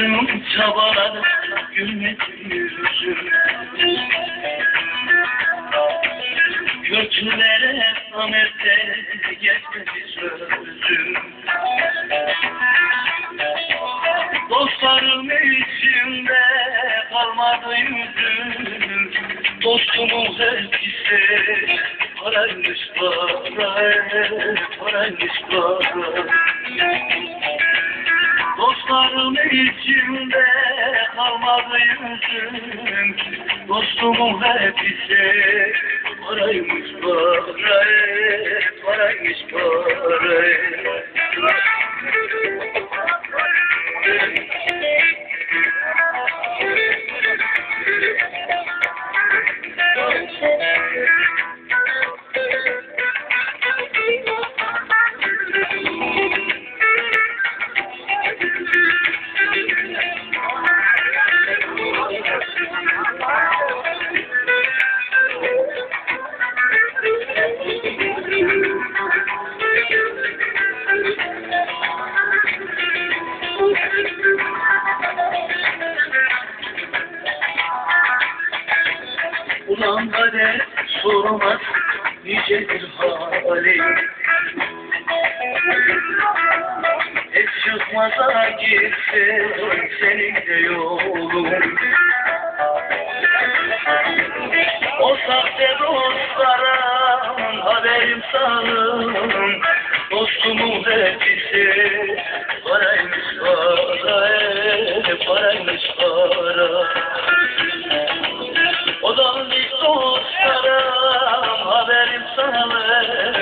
Çalıştım çabaladım gülmedi yüzüm Kötülere ametlere geçmedi sözüm. Dostlarım içinde kalmadı yüzüm. Dostumun hepsi paraymış para Paraymış para Dostlarım içinde kalmadı yüzüm. Dostumun hepsi paraymış para Paraymış. para Ulan kader sormaz nicedir hali. Hiç çıkmaza gitse senin de yolun. O sahte dostlara haberim salın Dostumun sana